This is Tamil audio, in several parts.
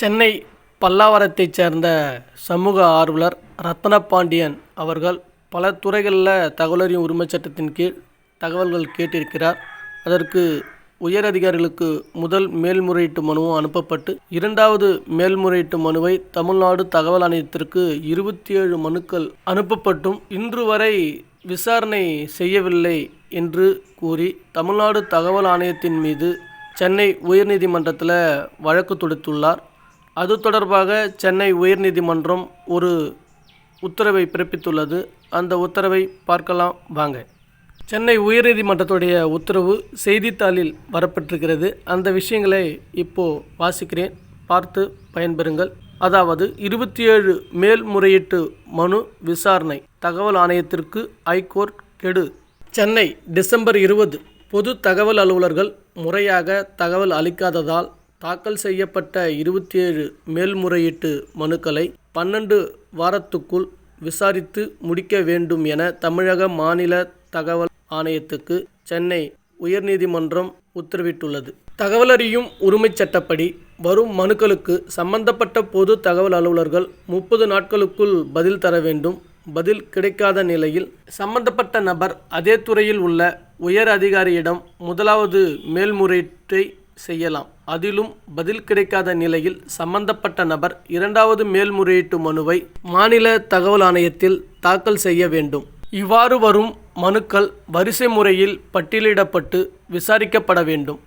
சென்னை பல்லாவரத்தைச் சேர்ந்த சமூக ஆர்வலர் ரத்னபாண்டியன் அவர்கள் பல துறைகளில் தகவலறியும் உரிமைச் சட்டத்தின் கீழ் தகவல்கள் கேட்டிருக்கிறார். அதற்கு உயர் அதிகாரிகளுக்கு முதல் மேல்முறையீட்டு மனுவும் அனுப்பப்பட்டு இரண்டாவது மேல்முறையீட்டு மனுவை தமிழ்நாடு தகவல் ஆணையத்திற்கு இருபத்தி ஏழு மனுக்கள் அனுப்பப்பட்டும். இன்று வரை விசாரணை செய்யவில்லை என்று கூறி தமிழ்நாடு தகவல் ஆணையத்தின் மீது சென்னை உயர்நீதிமன்றத்தில் வழக்கு தொடுத்துள்ளார். அது தொடர்பாக சென்னை உயர்நீதிமன்றம் ஒரு உத்தரவை பிறப்பித்துள்ளது. அந்த உத்தரவை பார்க்கலாம் வாங்க. சென்னை உயர்நீதிமன்றத்துடைய உத்தரவு செய்தித்தாளில் வரப்பட்டிருக்கிறது. அந்த விஷயங்களை இப்போ வாசிக்கிறேன். பார்த்து பயன்பெறுங்கள். அதாவது இருபத்தி ஏழு மேல்முறையீட்டு மனு விசாரணை தகவல் ஆணையத்திற்கு ஐகோர்ட் கெடு. சென்னை டிசம்பர் இருபது பொது தகவல் அலுவலர்கள் முறையாக தகவல் அளிக்காததால் தாக்கல் செய்யப்பட்ட இருபத்தி ஏழு மேல்முறையீட்டு மனுக்களை பன்னெண்டு வாரத்துக்குள் விசாரித்து முடிக்க வேண்டும் என தமிழக மாநில தகவல் ஆணையத்துக்கு சென்னை உயர்நீதிமன்றம் உத்தரவிட்டுள்ளது. தகவலறியும் உரிமைச் சட்டப்படி வரும் மனுக்களுக்கு சம்பந்தப்பட்ட பொது தகவல் அலுவலர்கள் முப்பது நாட்களுக்குள் பதில் தர வேண்டும். பதில் கிடைக்காத நிலையில் சம்பந்தப்பட்ட நபர் அதே துறையில் உள்ள உயர் அதிகாரியிடம் முதலாவது மேல்முறையீட்டை செய்யலாம். அதிலும் பதில் கிடைக்காத நிலையில் சம்பந்தப்பட்ட நபர் இரண்டாவது மேல்முறையீட்டு மனுவை மாநில தகவல் ஆணையத்தில் தாக்கல் செய்ய வேண்டும். இவ்வாறு வரும் மனுக்கள் வரிசை முறையில் பட்டியலிடப்பட்டு விசாரிக்கப்பட வேண்டும்.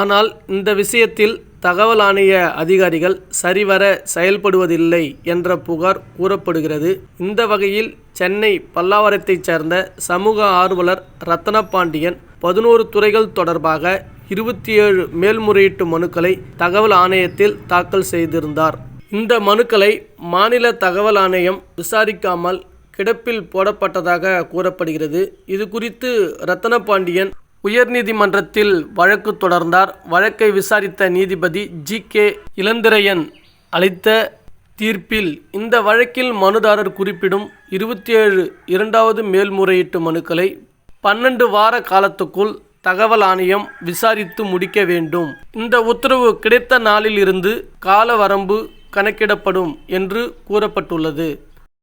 ஆனால் இந்த விஷயத்தில் தகவல் ஆணைய அதிகாரிகள் சரிவர செயல்படுவதில்லை என்ற புகார் கூறப்படுகிறது. இந்த வகையில் சென்னை பல்லாவரத்தைச் சேர்ந்த சமூக ஆர்வலர் ரத்னபாண்டியன் பதினோரு துறைகள் தொடர்பாக இருபத்தி ஏழு மேல்முறையீட்டு மனுக்களை தகவல் ஆணையத்தில் தாக்கல் செய்திருந்தார். இந்த மனுக்களை மாநில தகவல் ஆணையம் விசாரிக்காமல் கிடப்பில் போடப்பட்டதாக கூறப்படுகிறது. இது குறித்து ரத்னபாண்டியன் உயர்நீதிமன்றத்தில் வழக்கு தொடர்ந்தார். வழக்கை விசாரித்த நீதிபதி ஜி. கே. இளந்திரையன் அளித்த தீர்ப்பில் இந்த வழக்கில் மனுதாரர் குறிப்பிடும் இருபத்தி ஏழு இரண்டாவது மேல்முறையீட்டு மனுக்களை பன்னெண்டு வார காலத்துக்குள் தகவல் ஆணையம் விசாரித்து முடிக்க வேண்டும். இந்த உத்தரவு கிடைத்த நாளில் இருந்து கால வரம்பு கணக்கிடப்படும் என்று கூறப்பட்டுள்ளது.